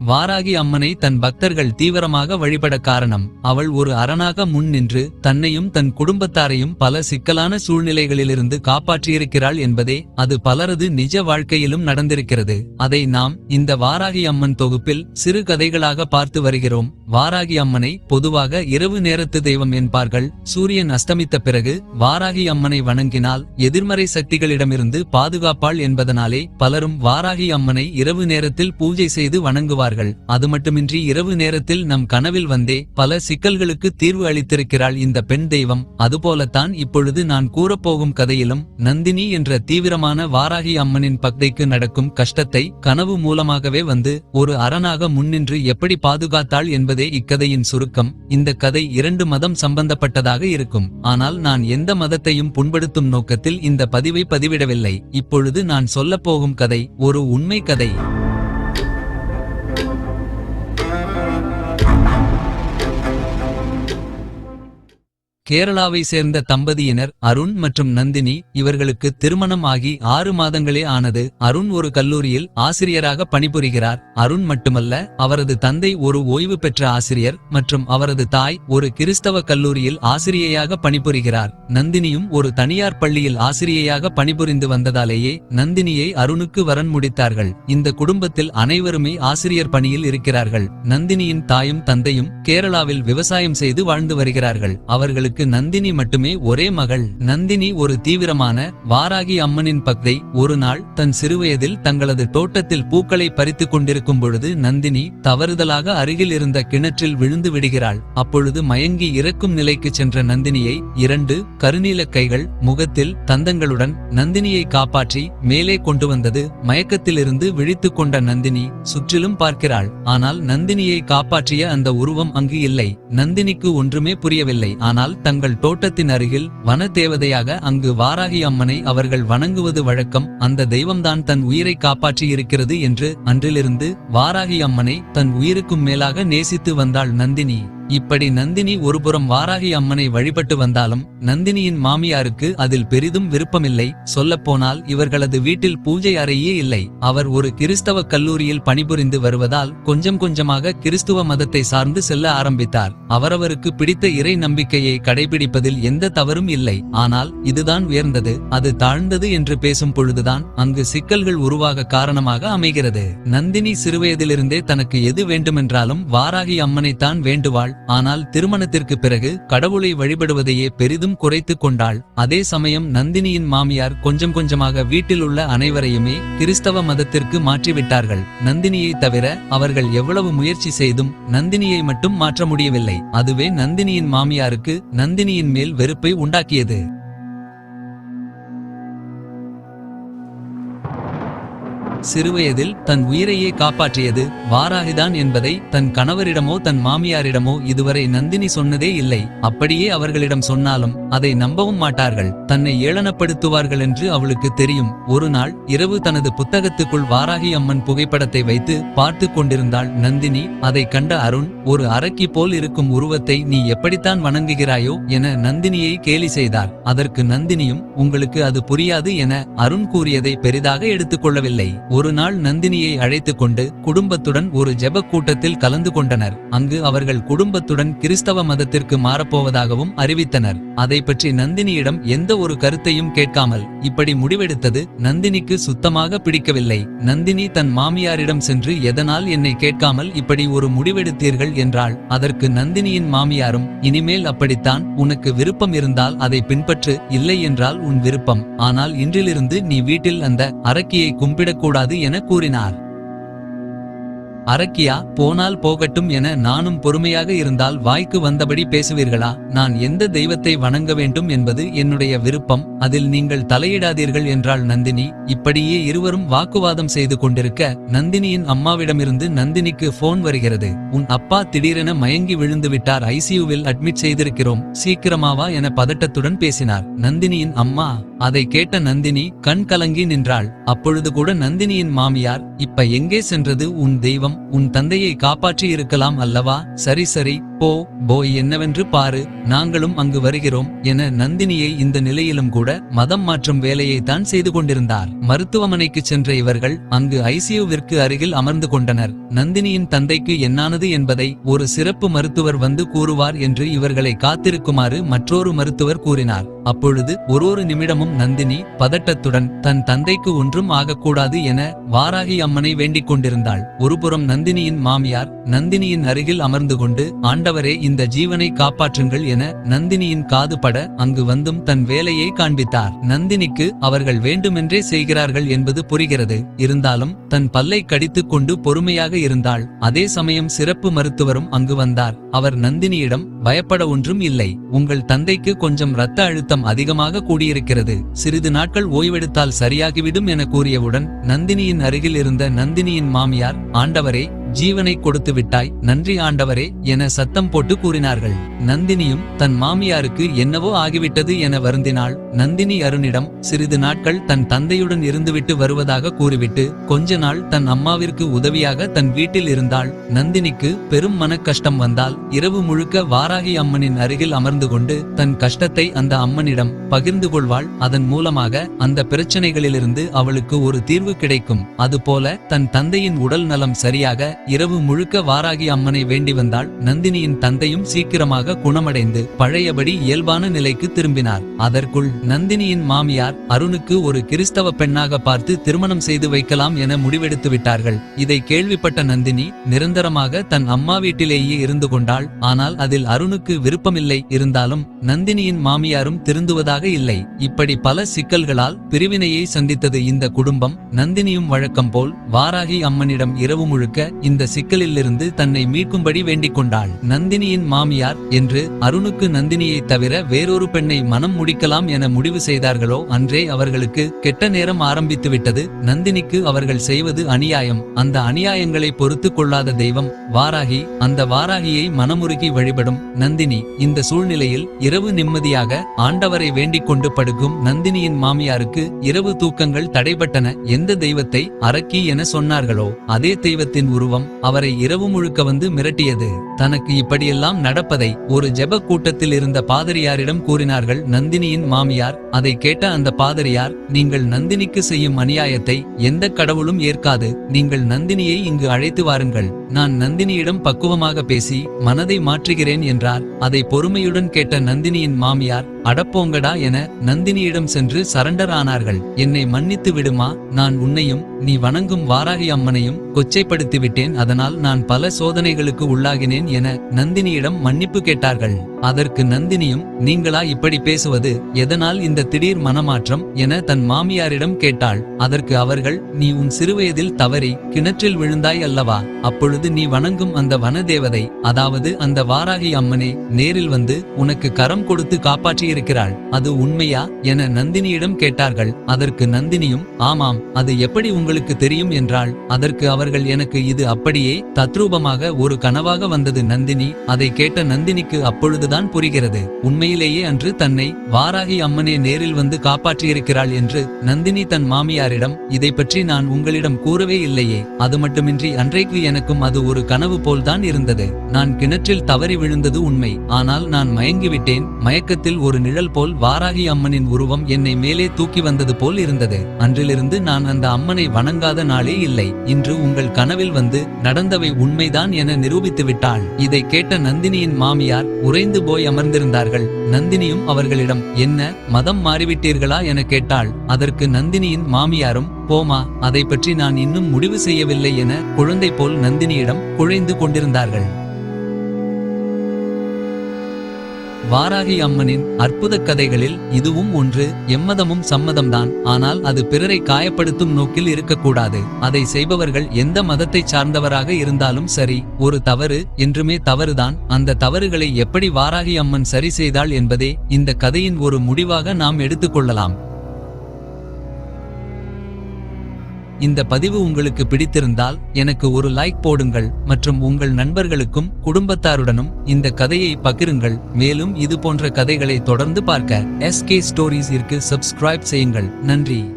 வாராகி அம்மனை தன் பக்தர்கள் தீவிரமாக வழிபட காரணம் அவள் ஒரு அரணாக முன் நின்று தன்னையும் தன் குடும்பத்தாரையும் பல சிக்கலான சூழ்நிலைகளிலிருந்து காப்பாற்றியிருக்கிறாள் என்பதே அது பலரது நிஜ வாழ்க்கையிலும் நடந்திருக்கிறது. அதை நாம் இந்த வாராகி அம்மன் தொகுப்பில் சிறு கதைகளாக பார்த்து வருகிறோம். வாராகி அம்மனை பொதுவாக இரவு நேரத்து தெய்வம் என்பார்கள். சூரியன் அஸ்தமித்த பிறகு வாராகி அம்மனை வணங்கினால் எதிர்மறை சக்திகளிடமிருந்து பாதுகாப்பாள் என்பதனாலே பலரும் வாராகி அம்மனை இரவு நேரத்தில் பூஜை செய்து வணங்குவார்கள் அது மட்டுமின்றி இரவு நேரத்தில் நம் கனவில் வந்தே பல சிக்கல்களுக்கு தீர்வு அளித்திருக்கிறாள் இந்த பெண் தெய்வம். அதுபோலத்தான் இப்பொழுது நான் கூறப்போகும் கதையிலும் நந்தினி என்ற தீவிரமான வாராகி அம்மனின் பக்தைக்கு நடக்கும் கஷ்டத்தை கனவு மூலமாகவே வந்து ஒரு அரணாக முன்னின்று எப்படி பாதுகாத்தாள் என்பதே இக்கதையின் சுருக்கம். இந்த கதை இரண்டு மதம் சம்பந்தப்பட்டதாக இருக்கும். ஆனால் நான் எந்த மதத்தையும் புண்படுத்தும் நோக்கத்தில் இந்த பதிவை பதிவிடவில்லை. இப்பொழுது நான் சொல்லப் போகும் கதை ஒரு உண்மை கதை. கேரளாவை சேர்ந்த தம்பதியினர் அருண் மற்றும் நந்தினி இவர்களுக்கு திருமணம் ஆகி ஆறு மாதங்களே ஆனது அருண் ஒரு கல்லூரியில் ஆசிரியராக பணிபுரிகிறார். அருண் மட்டுமல்ல அவரது தந்தை ஒரு ஓய்வு பெற்ற ஆசிரியர் மற்றும் அவரது தாய் ஒரு கிறிஸ்தவ கல்லூரியில் ஆசிரியையாக பணிபுரிகிறார். நந்தினியும் ஒரு தனியார் பள்ளியில் ஆசிரியையாக பணிபுரிந்து வந்ததாலேயே நந்தினியை அருணுக்கு வரன் முடித்தார்கள். இந்த குடும்பத்தில் அனைவருமே ஆசிரியர் பணியில் இருக்கிறார்கள். நந்தினியின் தாயும் தந்தையும் கேரளாவில் விவசாயம் செய்து வாழ்ந்து வருகிறார்கள். அவர்களுக்கு நந்தினி மட்டுமே ஒரே மகள். நந்தினி ஒரு தீவிரமான வாராகி அம்மனின் பக்தை. ஒரு நாள் தன் சிறுவயதில் தங்களது தோட்டத்தில் பூக்களை பறித்துக் கொண்டிருக்கும் பொழுது நந்தினி தவறுதலாக அருகில் இருந்த கிணற்றில் விழுந்து விடுகிறாள். அப்பொழுது மயங்கி இறக்கும் நிலைக்கு சென்ற நந்தினியை இரண்டு கருநீல கைகள் முகத்தில் தந்தங்களுடன் நந்தினியை காப்பாற்றி மேலே கொண்டு வந்தது. மயக்கத்திலிருந்து விழித்துக் கொண்ட நந்தினி சுற்றிலும் பார்க்கிறாள். ஆனால் நந்தினியை காப்பாற்றிய அந்த உருவம் அங்கு இல்லை. நந்தினிக்கு ஒன்றுமே புரியவில்லை. ஆனால் தங்கள் தோட்டத்தின் அருகில் வன தேவதையாக அங்கு வாராகி அம்மனை அவர்கள் வணங்குவது வழக்கம். அந்த தெய்வம்தான் தன் உயிரை காப்பாற்றி இருக்கிறது என்று அன்றிலிருந்து வாராகி அம்மனை தன் உயிருக்கும் மேலாக நேசித்து வந்தாள் நந்தினி. இப்படி நந்தினி ஒருபுறம் வாராகி அம்மனை வழிபட்டு வந்தாலும் நந்தினியின் மாமியாருக்கு அதில் பெரிதும் விருப்பமில்லை. சொல்லப்போனால் இவர்களது வீட்டில் பூஜை அறையே இல்லை. அவர் ஒரு கிறிஸ்தவ கல்லூரியில் பணிபுரிந்து வருவதால் கொஞ்சம் கொஞ்சமாக கிறிஸ்துவ மதத்தை சார்ந்து செல்ல ஆரம்பித்தார். அவரவருக்கு பிடித்த இறை நம்பிக்கையை கடைபிடிப்பதில் எந்த தவறும் இல்லை. ஆனால் இதுதான் உயர்ந்தது அது தாழ்ந்தது என்று பேசும் பொழுதுதான் அங்கு சிக்கல்கள் உருவாக காரணமாக அமைகிறது. நந்தினி சிறுவயதிலிருந்தே தனக்கு எது வேண்டுமென்றாலும் வாராகி அம்மனைத்தான் வேண்டுவாள். ஆனால் திருமணத்திற்கு பிறகு கடவுளை வழிபடுவதையே பெரிதும் குறைத்து கொண்டாள். அதே சமயம் நந்தினியின் மாமியார் கொஞ்சம் கொஞ்சமாக வீட்டில் உள்ள அனைவரையுமே கிறிஸ்தவ மதத்திற்கு மாற்றிவிட்டார்கள். நந்தினியை தவிர அவர்கள் எவ்வளவு முயற்சி செய்தும் நந்தினியை மட்டும் மாற்ற முடியவில்லை. அதுவே நந்தினியின் மாமியாருக்கு நந்தினியின் மேல் வெறுப்பை உண்டாக்கியது. சிறுவயதில் தன் உயிரையே காப்பாற்றியது வாராகிதான் என்பதை தன் கணவரிடமோ தன் மாமியாரிடமோ இதுவரை நந்தினி சொன்னதே இல்லை. அப்படியே அவர்களிடம் சொன்னாலும் அதை நம்பவும் மாட்டார்கள். தன்னை ஏளனப்படுத்துவார்கள் என்று அவளுக்கு தெரியும். ஒரு நாள் இரவு தனது புத்தகத்துக்குள் வாராகி அம்மன் புகைப்படத்தை வைத்து பார்த்து கொண்டிருந்தாள் நந்தினி. அதை கண்ட அருண் ஒரு அரக்கி போல் இருக்கும் உருவத்தை நீ எப்படித்தான் வணங்குகிறாயோ என நந்தினியை கேலி செய்தார். அதற்கு நந்தினியும் உங்களுக்கு அது புரியாது என அருண் கூறியதை பெரிதாக எடுத்துக்கொள்ளவில்லை ஒரு நாள் நந்தினியை அழைத்துக் கொண்டு குடும்பத்துடன் ஒரு ஜெப கூட்டத்தில் கலந்து கொண்டனர். அங்கு அவர்கள் குடும்பத்துடன் கிறிஸ்தவ மதத்திற்கு மாறப்போவதாகவும் அறிவித்தனர். அதை பற்றி நந்தினியிடம் எந்த ஒரு கருத்தையும் கேட்காமல் இப்படி முடிவெடுத்தது நந்தினிக்கு சுத்தமாக பிடிக்கவில்லை. நந்தினி தன் மாமியாரிடம் சென்று எதனால் என்னை கேட்காமல் இப்படி ஒரு முடிவெடுத்தீர்கள் என்றால் அதற்கு நந்தினியின் மாமியாரும் இனிமேல் அப்படித்தான் உனக்கு விருப்பம் இருந்தால் அதை பின்பற்று இல்லை என்றால் உன் விருப்பம். ஆனால் இன்றிலிருந்து நீ வீட்டில் அந்த அரக்கியை கும்பிடக்கூடாது என கூறினார். அரக்கியா போனால் போகட்டும் என நானும் பொறுமையாக இருந்தால் வாய்க்கு வந்தபடி பேசுவீர்களா? நான் எந்த தெய்வத்தை வணங்க வேண்டும் என்பது என்னுடைய விருப்பம். அதில் நீங்கள் தலையிடாதீர்கள் என்றாள் நந்தினி. இப்படியே இருவரும் வாக்குவாதம் செய்து கொண்டிருக்க நந்தினியின் அம்மாவிடமிருந்து நந்தினிக்கு போன் வருகிறது. உன் அப்பா திடீரென மயங்கி விழுந்து விட்டார். ஐசியூவில் அட்மிட் செய்திருக்கிறோம். சீக்கிரமாவா என பதட்டத்துடன் பேசினார். நந்தினியின் அம்மா அதை கேட்ட நந்தினி கண் கலங்கி நின்றாள். அப்பொழுது கூட நந்தினியின் மாமியார் இப்ப எங்கே சென்றது? உன் தெய்வம் உன் தந்தையை காப்பாற்றி இருக்கலாம் அல்லவா? சரி சரி. போ போய் என்னவென்று பாரு நாங்களும் அங்கு வருகிறோம் என நந்தினியை இந்த நிலையிலும் கூட மதம் மாற்றும் வேலையை தான் செய்து கொண்டிருந்தார். மருத்துவமனைக்கு சென்ற இவர்கள் அங்கு ஐசியூவிற்கு அருகில் அமர்ந்து கொண்டனர். நந்தினியின் தந்தைக்கு என்னானது என்பதை ஒரு சிறப்பு மருத்துவர் வந்து கூறுவார் என்று இவர்களை காத்திருக்குமாறு மற்றொரு மருத்துவர் கூறினார். அப்பொழுது ஒரு நிமிடமும் நந்தினி பதட்டத்துடன் தன் தந்தைக்கு ஒன்றும் ஆகக்கூடாது என வாராகி அம்மனை வேண்டிக் கொண்டிருந்தாள். ஒருபுறம் நந்தினியின் மாமியார் நந்தினியின் அருகில் அமர்ந்து கொண்டு ஆண்டவரே இந்த ஜீவனை காப்பாற்றுங்கள் என நந்தினியின் காதுபட அங்கு வந்தும் தன் வேலையை காண்பித்தார். நந்தினிக்கு அவர்கள் வேண்டுமென்றே செய்கிறார்கள் என்பது புரிகிறது. இருந்தாலும் தன் பல்லை கடித்துக் கொண்டு பொறுமையாக இருந்தாள். அதே சமயம் சிறப்பு மருத்துவரும் அங்கு வந்தார். அவர் நந்தினியிடம் பயப்பட ஒன்றும் இல்லை. உங்கள் தந்தைக்கு கொஞ்சம் ரத்த அழுத்தம் அதிகமாக கூடியிருக்கிறது. சிறிது நாட்கள் ஓய்வெடுத்தால் சரியாகிவிடும் என கூறியவுடன் நந்தினியின் அருகில் இருந்த நந்தினியின் மாமியார் ஆண்டவரே ஜீவனை கொடுத்து விட்டாய். நன்றி ஆண்டவரே என சத்தம் போட்டு கூறினார்கள். நந்தினியும் தன் மாமியாருக்கு என்னவோ ஆகிவிட்டது என வருந்தினாள். நந்தினி அருணிடம் சிறிது நாட்கள் தன் தந்தையுடன் இருந்துவிட்டு வருவதாக கூறிவிட்டு கொஞ்ச நாள் தன் அம்மாவிற்கு உதவியாக தன் வீட்டில் இருந்தாள். நந்தினிக்கு பெரும் மன கஷ்டம் வந்தால் இரவு முழுக்க வாராகி அம்மனின் அருகில் அமர்ந்து கொண்டு தன் கஷ்டத்தை அந்த அம்மனிடம் பகிர்ந்து கொள்வாள். அதன் மூலமாக அந்த பிரச்சனைகளிலிருந்து அவளுக்கு ஒரு தீர்வு கிடைக்கும். அதுபோல தன் தந்தையின் உடல் நலம் சரியாக இரவு முழுக்க வாராகி அம்மனை வேண்டி வந்தாள். நந்தினியின் தந்தையும் சீக்கிரமாக குணமடைந்து பழையபடி இயல்பான நிலைக்கு திரும்பினார். அதற்குள் நந்தினியின் மாமியார் அருணுக்கு ஒரு கிறிஸ்தவ பெண்ணாக பார்த்து திருமணம் செய்து வைக்கலாம் என முடிவெடுத்து விட்டார்கள். இதை கேள்விப்பட்ட நந்தினி நிரந்தரமாக தன் அம்மா வீட்டிலேயே இருந்து கொண்டாள். ஆனால் அதில் அருணுக்கு விருப்பமில்லை. இருந்தாலும் நந்தினியின் மாமியாரும் திருந்துவதாக இல்லை. இப்படி பல சிக்கல்களால் பிரிவினையை சந்தித்தது இந்த குடும்பம். நந்தினியும் வழக்கம் போல் வாராகி அம்மனிடம் இரவு முழுக்க இந்த சிக்கலிலிருந்து தன்னை மீட்கும்படி வேண்டிக் கொண்டாள் நந்தினியின் மாமியார் என்று அருணுக்கு நந்தினியை தவிர வேறொரு பெண்ணை மனம் முடிக்கலாம் என முடிவு செய்தார்களோ அன்றே அவர்களுக்கு கெட்ட நேரம் ஆரம்பித்து விட்டது. நந்தினிக்கு அவர்கள் செய்வது அநியாயம். அந்த அநியாயங்களை பொறுத்து கொள்ளாத தெய்வம் வாராகி அந்த வாராகியை மனமுருகி வழிபடும் நந்தினி. இந்த சூழ்நிலையில் இரவு நிம்மதியாக ஆண்டவரை வேண்டிக் கொண்டு படுக்கும் நந்தினியின் மாமியாருக்கு இரவு தூக்கங்கள் தடைபட்டன. எந்த தெய்வத்தை அரக்கி என சொன்னார்களோ அதே தெய்வத்தின் உருவம் அவரை இரவு முழுக்க வந்து மிரட்டியது. தனக்கு இப்படியெல்லாம் நடப்பதை ஒரு ஜெப கூட்டத்தில் இருந்த பாதிரியாரிடம் கூறினார்கள் நந்தினியின் மாமியார் அதை கேட்ட அந்த பாதிரியார் நீங்கள் நந்தினிக்கு செய்யும் அநியாயத்தை எந்த கடவுளும் ஏற்காது. நீங்கள் நந்தினியை இங்கு அழைத்து வாருங்கள். நான் நந்தினியிடம் பக்குவமாக பேசி மனதை மாற்றுகிறேன் என்றார். அதை பொறுமையுடன் கேட்ட நந்தினியின் மாமியார் அடப்போங்கடா என நந்தினியிடம் சென்று சரண்டர் ஆனார்கள். என்னை மன்னித்து விடுமா? நான் உன்னையும் நீ வணங்கும் வாராகி அம்மனையும் கொச்சைப்படுத்தி விட்டேன். அதனால் நான் பல சோதனைகளுக்கு உள்ளாகினேன் என நந்தினியிடம் மன்னிப்பு கேட்டார்கள். அதற்கு நந்தினியும் நீங்களா இப்படி பேசுவது? எதனால் இந்த திடீர் மனமாற்றம் என தன் மாமியாரிடம் கேட்டாள். அதற்கு அவர்கள் நீ உன் சிறுவயதில் தவறி கிணற்றில் விழுந்தாய் அல்லவா? அப்பொழுது நீ வணங்கும் அந்த வனதேவதை அதாவது அந்த வாராகி அம்மனே நேரில் வந்து உனக்கு கரம் கொடுத்து காப்பாற்றியிருக்கிறாள். அது உண்மையா? என நந்தினியிடம் கேட்டார்கள். அதற்கு நந்தினியும் ஆமாம் அது எப்படி உங்களுக்கு தெரியும்? என்றாள். அதற்கு அவர்கள் எனக்கு இது அப்படியே தத்ரூபமாக ஒரு கனவாக வந்தது நந்தினி. அதை கேட்ட நந்தினிக்கு அப்பொழுதுதான் புரிகிறது. உண்மையிலேயே அன்று தன்னை வாராகி அம்மனே நேரில் வந்து காப்பாற்றியிருக்கிறாள் என்று நந்தினி தன் மாமியாரிடம் இதை பற்றி நான் உங்களிடம் கூறவே இல்லையே. அது மட்டுமின்றி அன்றைக்கு எனக்கும் அது ஒரு கனவு போல்தான் இருந்தது. நான் கிணற்றில் தவறி விழுந்தது உண்மை. ஆனால் நான் மயங்கிவிட்டேன். மயக்கத்தில் ஒரு நிழல் போல் வாராகி அம்மனின் உருவம் என்னை மேலே தூக்கி வந்தது போல் இருந்தது. அன்றிலிருந்து நான் அந்த அம்மனை வணங்காத நாளே இல்லை. இன்று உங்கள் கனவில் வந்து நடந்தவை உண்மைதான் என நிரூபித்து விட்டாள். இதை கேட்ட நந்தினியின் மாமியார் உறைந்து போய் அமர்ந்திருந்தார்கள். நந்தினியும் அவர்களிடம் என்ன? மதம் மாறிவிட்டீர்களா என கேட்டாள். அதற்கு நந்தினியின் மாமியாரும் போமா அதை பற்றி நான் இன்னும் முடிவு செய்யவில்லை என குழந்தை போல் நந்தினியிடம் குழைந்து கொண்டிருந்தார்கள். வாராகி அம்மனின் அற்புத கதைகளில் இதுவும் ஒன்று எம்மதமும் சம்மதம்தான். ஆனால் அது பிறரை காயப்படுத்தும் நோக்கில் இருக்கக்கூடாது. அதை செய்பவர்கள் எந்த மதத்தை சார்ந்தவராக இருந்தாலும் சரி ஒரு தவறு என்றுமே தவறுதான். அந்த தவறுகளை எப்படி வாராகி அம்மன் சரி செய்தாள் என்பதே இந்த கதையின் ஒரு முடிவாக நாம் எடுத்துக்கொள்ளலாம் இந்த பதிவு உங்களுக்கு பிடித்திருந்தால் எனக்கு ஒரு லைக் போடுங்கள் மற்றும் உங்கள் நண்பர்களுக்கும் குடும்பத்தாருடனும் இந்த கதையை பகிருங்கள். மேலும் இது போன்ற கதைகளை தொடர்ந்து பார்க்க எஸ்கே ஸ்டோரிஸிற்கு சப்ஸ்கிரைப் செய்யுங்கள். நன்றி.